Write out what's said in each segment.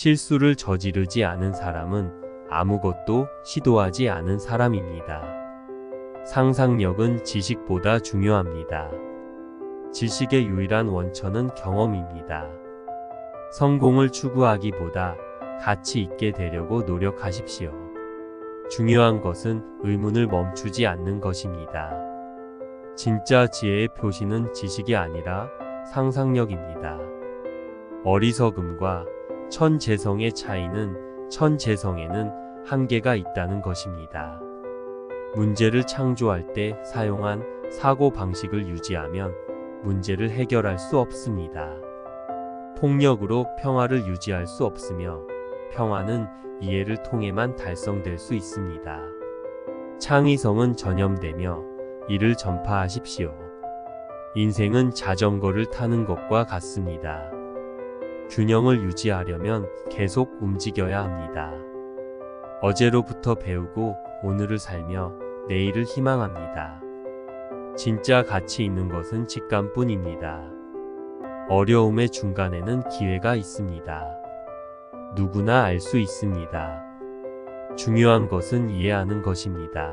실수를 저지르지 않은 사람은 아무것도 시도하지 않은 사람입니다. 상상력은 지식보다 중요합니다. 지식의 유일한 원천은 경험입니다. 성공을 추구하기보다 가치 있게 되려고 노력하십시오. 중요한 것은 의문을 멈추지 않는 것입니다. 진짜 지혜의 표시는 지식이 아니라 상상력입니다. 어리석음과 천재성의 차이는 천재성에는 한계가 있다는 것입니다. 문제를 창조할 때 사용한 사고 방식을 유지하면 문제를 해결할 수 없습니다. 폭력으로 평화를 유지할 수 없으며 평화는 이해를 통해만 달성될 수 있습니다. 창의성은 전염되며 이를 전파하십시오. 인생은 자전거를 타는 것과 같습니다. 균형을 유지하려면 계속 움직여야 합니다. 어제로부터 배우고 오늘을 살며 내일을 희망합니다. 진짜 가치 있는 것은 직감뿐입니다. 어려움의 중간에는 기회가 있습니다. 누구나 알 수 있습니다. 중요한 것은 이해하는 것입니다.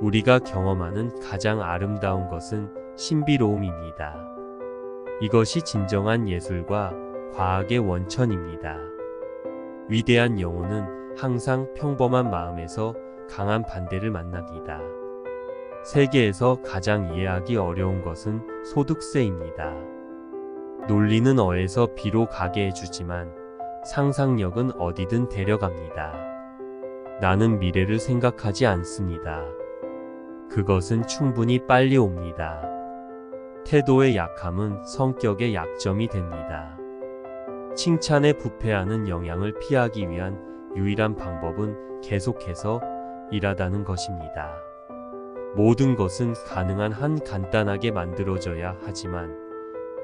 우리가 경험하는 가장 아름다운 것은 신비로움입니다. 이것이 진정한 예술과 과학의 원천입니다. 위대한 영혼은 항상 평범한 마음에서 강한 반대를 만납니다. 세계에서 가장 이해하기 어려운 것은 소득세입니다. 논리는 어에서 비로 가게 해주지만 상상력은 어디든 데려갑니다. 나는 미래를 생각하지 않습니다. 그것은 충분히 빨리 옵니다. 태도의 약함은 성격의 약점이 됩니다. 칭찬에 부패하는 영향을 피하기 위한 유일한 방법은 계속해서 일하다는 것입니다. 모든 것은 가능한 한 간단하게 만들어져야 하지만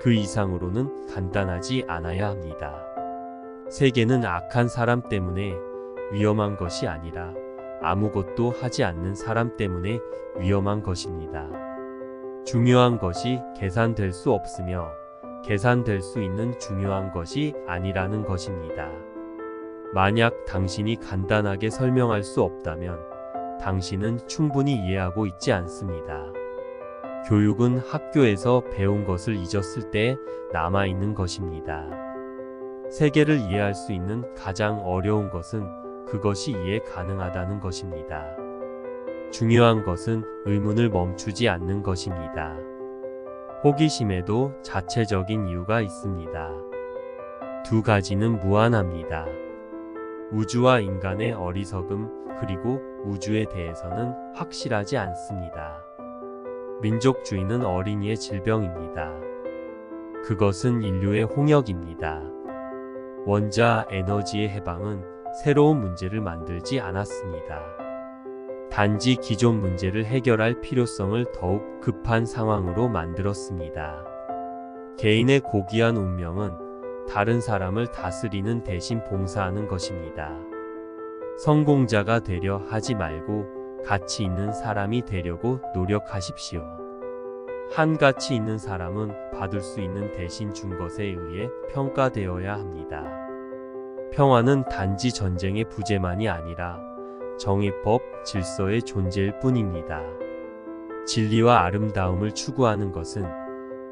그 이상으로는 간단하지 않아야 합니다. 세계는 악한 사람 때문에 위험한 것이 아니라 아무것도 하지 않는 사람 때문에 위험한 것입니다. 중요한 것이 계산될 수 없으며 계산될 수 있는 중요한 것이 아니라는 것입니다. 만약 당신이 간단하게 설명할 수 없다면 당신은 충분히 이해하고 있지 않습니다. 교육은 학교에서 배운 것을 잊었을 때 남아있는 것입니다. 세계를 이해할 수 있는 가장 어려운 것은 그것이 이해 가능하다는 것입니다. 중요한 것은 의문을 멈추지 않는 것입니다. 호기심에도 자체적인 이유가 있습니다. 두 가지는 무한합니다. 우주와 인간의 어리석음 그리고 우주에 대해서는 확실하지 않습니다. 민족주의는 어린이의 질병입니다. 그것은 인류의 홍역입니다. 원자 에너지의 해방은 새로운 문제를 만들지 않았습니다. 단지 기존 문제를 해결할 필요성을 더욱 급한 상황으로 만들었습니다. 개인의 고귀한 운명은 다른 사람을 다스리는 대신 봉사하는 것입니다. 성공자가 되려 하지 말고 가치 있는 사람이 되려고 노력하십시오. 한 가치 있는 사람은 받을 수 있는 대신 준 것에 의해 평가되어야 합니다. 평화는 단지 전쟁의 부재만이 아니라 정의법, 질서의 존재일 뿐입니다. 진리와 아름다움을 추구하는 것은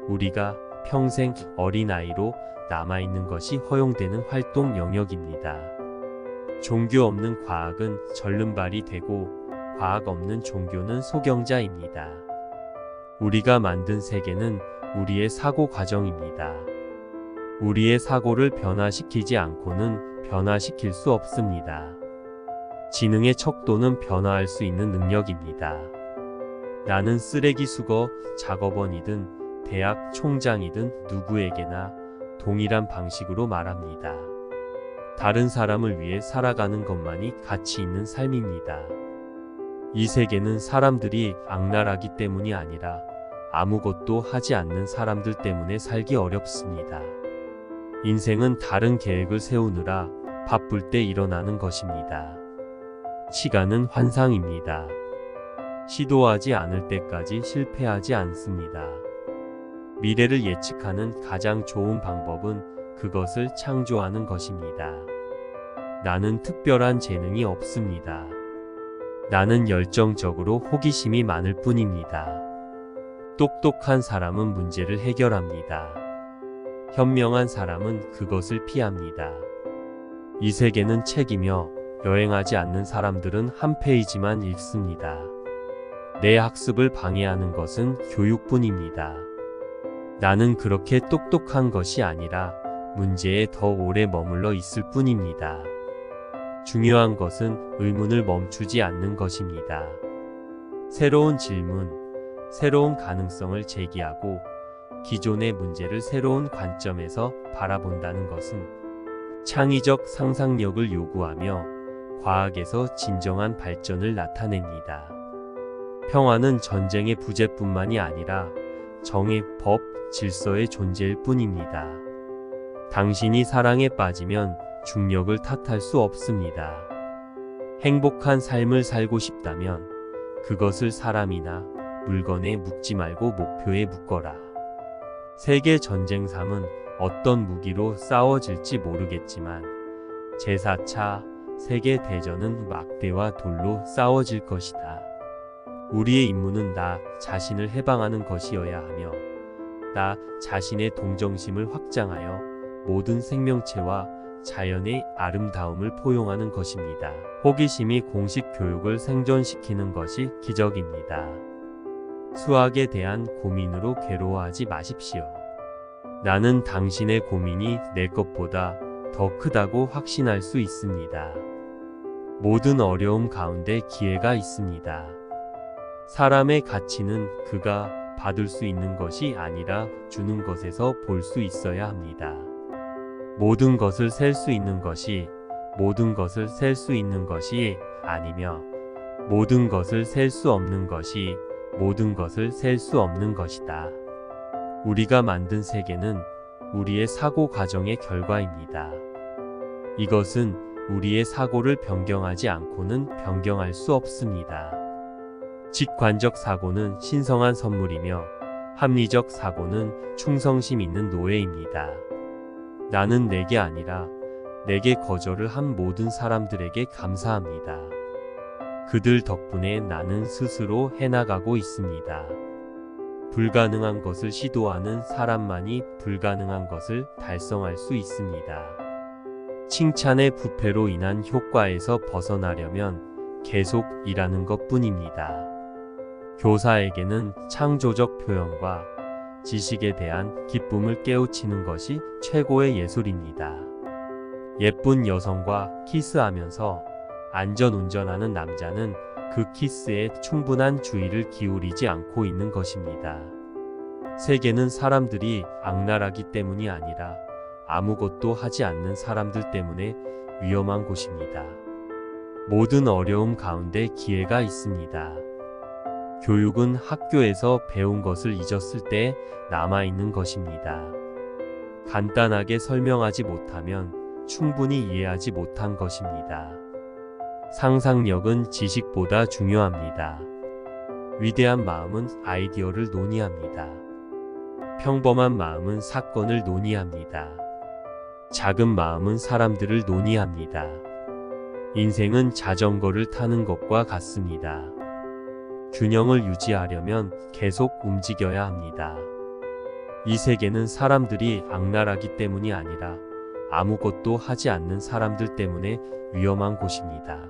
우리가 평생 어린아이로 남아있는 것이 허용되는 활동 영역입니다. 종교 없는 과학은 절름발이 되고 과학 없는 종교는 소경자입니다. 우리가 만든 세계는 우리의 사고 과정입니다. 우리의 사고를 변화시키지 않고는 변화시킬 수 없습니다. 지능의 척도는 변화할 수 있는 능력입니다. 나는 쓰레기 수거 작업원이든 대학 총장이든 누구에게나 동일한 방식으로 말합니다. 다른 사람을 위해 살아가는 것만이 가치 있는 삶입니다. 이 세계는 사람들이 악랄하기 때문이 아니라 아무것도 하지 않는 사람들 때문에 살기 어렵습니다. 인생은 다른 계획을 세우느라 바쁠 때 일어나는 것입니다. 시간은 환상입니다. 시도하지 않을 때까지 실패하지 않습니다. 미래를 예측하는 가장 좋은 방법은 그것을 창조하는 것입니다. 나는 특별한 재능이 없습니다. 나는 열정적으로 호기심이 많을 뿐입니다. 똑똑한 사람은 문제를 해결합니다. 현명한 사람은 그것을 피합니다. 이 세계는 책이며 여행하지 않는 사람들은 한 페이지만 읽습니다. 내 학습을 방해하는 것은 교육뿐입니다. 나는 그렇게 똑똑한 것이 아니라 문제에 더 오래 머물러 있을 뿐입니다. 중요한 것은 의문을 멈추지 않는 것입니다. 새로운 질문, 새로운 가능성을 제기하고 기존의 문제를 새로운 관점에서 바라본다는 것은 창의적 상상력을 요구하며 과학에서 진정한 발전을 나타냅니다. 평화는 전쟁의 부재뿐만이 아니라 정의, 법, 질서의 존재일 뿐입니다. 당신이 사랑에 빠지면 중력을 탓할 수 없습니다. 행복한 삶을 살고 싶다면 그것을 사람이나 물건에 묶지 말고 목표에 묶어라. 세계 전쟁 3은 어떤 무기로 싸워질지 모르겠지만 제4차 세계 대전은 막대와 돌로 싸워질 것이다. 우리의 임무는 나 자신을 해방하는 것이어야 하며 나 자신의 동정심을 확장하여 모든 생명체와 자연의 아름다움을 포용하는 것입니다. 호기심이 공식 교육을 생존시키는 것이 기적입니다. 수학에 대한 고민으로 괴로워하지 마십시오. 나는 당신의 고민이 내 것보다 더 크다고 확신할 수 있습니다. 모든 어려움 가운데 기회가 있습니다. 사람의 가치는 그가 받을 수 있는 것이 아니라 주는 것에서 볼 수 있어야 합니다. 모든 것을 셀 수 있는 것이 모든 것을 셀 수 있는 것이 아니며 모든 것을 셀 수 없는 것이 모든 것을 셀 수 없는 것이다. 우리가 만든 세계는 우리의 사고 과정의 결과입니다. 이것은 우리의 사고를 변경하지 않고는 변경할 수 없습니다. 직관적 사고는 신성한 선물이며 합리적 사고는 충성심 있는 노예입니다. 나는 내게 아니라 내게 거절을 한 모든 사람들에게 감사합니다. 그들 덕분에 나는 스스로 해나가고 있습니다. 불가능한 것을 시도하는 사람만이 불가능한 것을 달성할 수 있습니다. 칭찬의 부패로 인한 효과에서 벗어나려면 계속 일하는 것 뿐입니다. 교사에게는 창조적 표현과 지식에 대한 기쁨을 깨우치는 것이 최고의 예술입니다. 예쁜 여성과 키스하면서 안전 운전하는 남자는 그 키스에 충분한 주의를 기울이지 않고 있는 것입니다. 세계는 사람들이 악랄하기 때문이 아니라 아무것도 하지 않는 사람들 때문에 위험한 곳입니다. 모든 어려움 가운데 기회가 있습니다. 교육은 학교에서 배운 것을 잊었을 때 남아있는 것입니다. 간단하게 설명하지 못하면 충분히 이해하지 못한 것입니다. 상상력은 지식보다 중요합니다. 위대한 마음은 아이디어를 논의합니다. 평범한 마음은 사건을 논의합니다. 작은 마음은 사람들을 논의합니다. 인생은 자전거를 타는 것과 같습니다. 균형을 유지하려면 계속 움직여야 합니다. 이 세계는 사람들이 악랄하기 때문이 아니라 아무것도 하지 않는 사람들 때문에 위험한 곳입니다.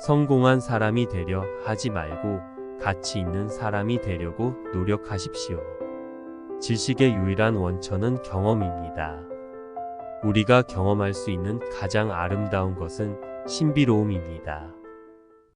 성공한 사람이 되려 하지 말고 가치 있는 사람이 되려고 노력하십시오. 지식의 유일한 원천은 경험입니다. 우리가 경험할 수 있는 가장 아름다운 것은 신비로움입니다.